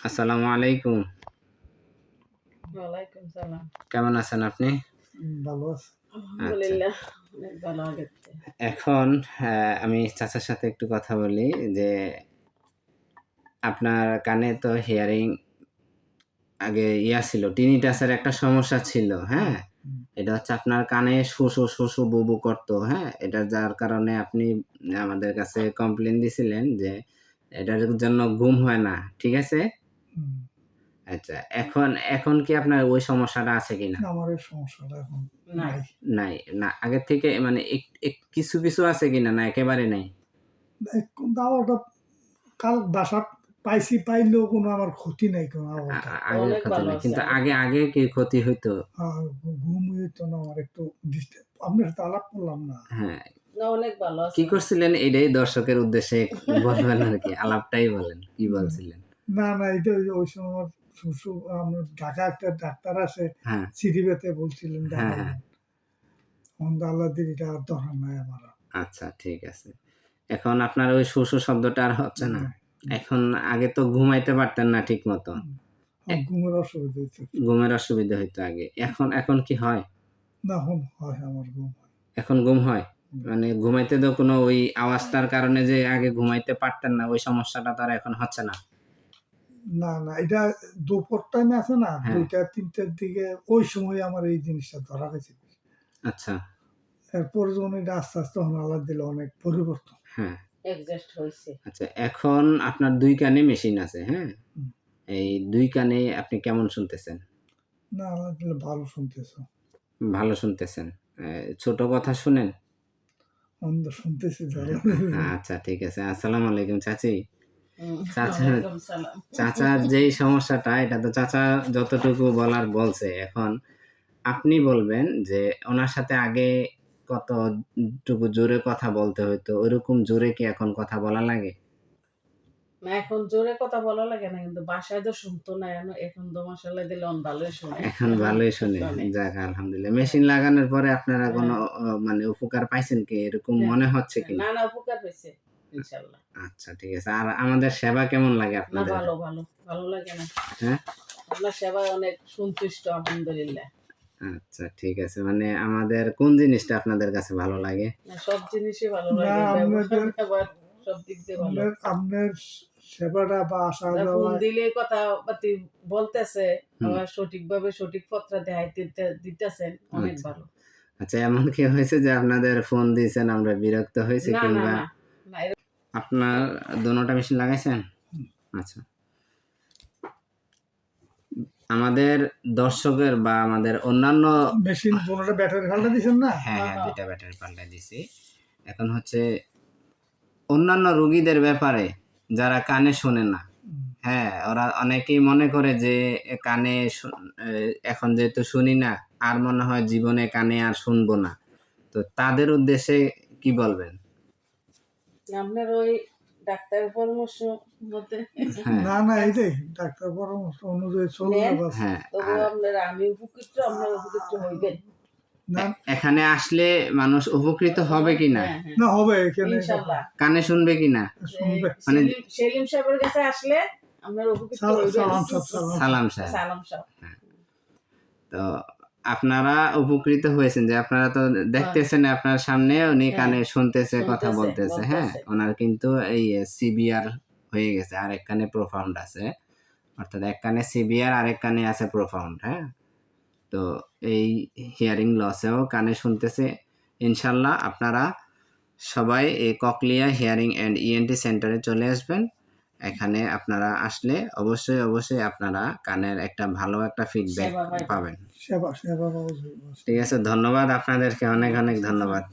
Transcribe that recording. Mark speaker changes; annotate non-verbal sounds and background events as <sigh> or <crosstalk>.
Speaker 1: আসসালামু আলাইকুম।
Speaker 2: ওয়ালাইকুম সালাম।
Speaker 1: কেমন আছেন আপনি?
Speaker 3: ভালো আছে।
Speaker 2: আলহামদুলিল্লাহ ভালো
Speaker 1: এখন আহ, আমি চাচার সাথে একটু কথা বলি যে আপনার কানে তো হিয়ারিং আগে ইয়া ছিল টিনিটাসের একটা সমস্যা ছিল হ্যাঁ? এটা হচ্ছে আপনার কানে শুশু শুশু বুবু করতো হ্যাঁ? এটা যার কারণে আপনি আমাদের কাছে কমপ্লেন দিছিলেন যে এটার জন্য ঘুম হয় না ঠিক আছে। আচ্ছা এখন এখন কি আপনার ওই সমস্যাটা আছে কিনা
Speaker 3: আমার এই সমস্যাটা এখন
Speaker 2: নাই।
Speaker 3: নাই।
Speaker 1: না আগের থেকে মানে কিছু কিছু আছে কিনা না? একেবারে নাই?
Speaker 3: কাল বাসা পাইছি পাইলেও কোনো আমার ক্ষতি নাই কোনো
Speaker 1: আ-
Speaker 3: আওয়াজটা
Speaker 1: আ- আগের
Speaker 2: অনেক
Speaker 1: কথা
Speaker 2: ভালো
Speaker 1: নাই কিন্তু আগে আগে কি ক্ষতি হইতো?
Speaker 3: ঘুম হইতো না আমার একটু ডিস্টার্ব আপনার সাথে আলাপ করলাম না।
Speaker 1: হ্যাঁ।
Speaker 2: না অনেক ভালো আছে।
Speaker 1: কি করছিলেন? এটাই দর্শকের উদ্দেশ্যে বলবেন আর কি আলাপটাই বলেন কি বলছিলেন?
Speaker 3: না না এটা ওই- সময় আমার শ্বশুর আমার ঢাকা একটা ডাক্তার আছে
Speaker 1: হ্যাঁ।
Speaker 3: সিরিবেতে বলছিলেন
Speaker 1: হ্যাঁ,
Speaker 3: ডাক্তার। আল্লাহ দিন এটা আর দরকার নাই আমার।
Speaker 1: আচ্ছা ঠিক আছে। এখন আপনার ওই শুশু শব্দটা আর হচ্ছে না। এখন আগে তো ঘুমাইতে পারতেন না ঠিক মতো।
Speaker 3: ঘুমের অসুবিধা হইতো।
Speaker 1: ঘুমের অসুবিধা হইতো আগে। এখন এখন কি হয়?
Speaker 3: না এখন হয় আমার ঘুম হয়।
Speaker 1: এখন ঘুম হয়? মানে ঘুমাইতে তো কোনো ওই আওয়াজটার কারণে যে আগে ঘুমাইতে পারতেন না ওই সমস্যাটা তার এখন হচ্ছে না?
Speaker 3: না না এটা দুপুর টাইমে আছে না
Speaker 1: হ্যাঁ।
Speaker 3: দুইটা তিনটার দিকে ওই সময় আমার এই জিনিসটা ধরা গেছে
Speaker 1: আচ্ছা।
Speaker 3: এরপর যখন এটা আস্তে আস্তে আল্লাহ দিলে অনেক পরিবর্তন।
Speaker 1: হ্যাঁ। আচ্ছা এখন আপনার দুই কানে মেশিন আছে হ্যাঁ? এই দুই কানে আপনি কেমন শুনতেছেন?
Speaker 3: না আল্লাহ দিলে ভালো শুনতেছ।
Speaker 1: ভালো শুনতেছেন। ছোট কথা শুনেন?
Speaker 3: অন্ধ শুনতেছি ভালো
Speaker 1: আচ্ছা ঠিক আছে। আসসালামু আলাইকুম চাচি। <laughs> চাচার যেই সমস্যাটা এটা তো চাচা যতটুকু বলার বলছে এখন আপনি বলবেন যে ওনার সাথে আগে কতটুকু জোরে কথা বলতে হইতো? ওইরকম জোরে কি এখন কথা বলা লাগে?
Speaker 2: না এখন জোরে কথা বলা লাগে না কিন্তু বাসায় তো শুনতো না এখন এখন তো মশালা দিলে অন ভালোই শুনে।
Speaker 1: এখন ভালোই শুনে। যাক আলহামদুলিল্লাহ। মেশিন লাগানোর পরে আপনারা কোনো মানে উপকার পাইছেন কি? এরকম
Speaker 2: হ্যাঁ।
Speaker 1: মনে হচ্ছে কি?
Speaker 2: না না উপকার হয়েছে ইনশাল্লাহ
Speaker 1: আচ্ছা ঠিক আছে। আর আমাদের সেবা কেমন লাগে আপনাদের?
Speaker 2: ভালো ভালো ভালো লাগে না।
Speaker 1: হ্যাঁ?
Speaker 2: আপনার সেবায় অনেক সন্তুষ্ট আলহামদুলিল্লাহ।
Speaker 1: আচ্ছা ঠিক আছে। মানে আমাদের কোন জিনিসটা আপনাদের কাছে ভালো লাগে?
Speaker 2: সব জিনিসই ভালো লাগে সব দিক দিয়ে ভালো।
Speaker 3: আপনার সেবাটা বা আসা
Speaker 2: ফোন
Speaker 3: যাওয়া
Speaker 2: দিলে কথা পাতি বলতেছে আবার সঠিকভাবে সঠিক পত্র দেখাই দিতেছেন অনেক
Speaker 1: আচ্ছা।
Speaker 2: ভালো।
Speaker 1: আচ্ছা এমন কি হয়েছে যে আপনাদের ফোন দিয়েছেন আমরা বিরক্ত হয়েছি কিংবা আপনার দোনোটা মেশিন লাগাইছেন? আচ্ছা। আমাদের দর্শকের বা আমাদের অন্যান্য
Speaker 3: মেশিন পনেরোটা ব্যাটারি ফাল্টা দিচ্ছেন না?
Speaker 1: হ্যাঁ হ্যাঁ। দুইটা ব্যাটারি পাল্টাই দিছি এখন হচ্ছে অন্যান্য রোগীদের ব্যাপারে যারা কানে শোনে না হ্যাঁ ওরা অনেকেই মনে করে যে কানে এখন যেহেতু শুনি না আর মনে হয় জীবনে কানে আর শুনব না। তো তাদের উদ্দেশ্যে কি বলবেন?
Speaker 2: আপনার ওই ডাক্তারের পরামর্শ মতে।
Speaker 1: হ্যাঁ।
Speaker 3: না না এইটাই ডাক্তার পরামর্শ অনুযায়ী চলবে
Speaker 1: হ্যাঁ
Speaker 2: তবু আপনার আমি উপকৃত আপনার উপকৃত হইবেন।
Speaker 1: এখানে আসলে মানুষ উপকৃত হবে কি না?
Speaker 2: হ্যাঁ।
Speaker 3: না হবে এখানে।
Speaker 1: কানে শুনবে কিনা
Speaker 3: শুনবে।
Speaker 1: মানে-
Speaker 2: সেলিম- সাহেবের কাছে আসলে আপনার উপকৃত
Speaker 3: সাল- সালাম সাহেব, সালাম।
Speaker 1: সালাম সাহেব।
Speaker 2: সালাম সাহেব।
Speaker 1: তো আপনারা উপকৃত হয়েছেন যে আপনারা তো দেখতেছেন আপনার সামনে উনি
Speaker 2: হ্যাঁ।
Speaker 1: কানে শুনতেছে কথা বলতেছে হ্যাঁ? ওনার কিন্তু এই সিবিআর হয়ে গেছে আর এক কানে প্রোফাউন্ড আছে। অর্থাৎ এক কানে সিবিআর আর এক কানে আছে প্রোফাউন্ড হ্যাঁ? তো এই হিয়ারিং লসেও কানে শুনতেছে। ইনশাল্লাহ আপনারা সবাই এই ককলিয়া হিয়ারিং অ্যান্ড ইএনটি সেন্টারে চলে আসবেন। এখানে আপনারা আসলে অবশ্যই অবশ্যই আপনারা কানের একটা ভালো একটা ফিডব্যাক পাবেন। ঠিক আছে ধন্যবাদ আপনাদেরকে অনেক অনেক ধন্যবাদ।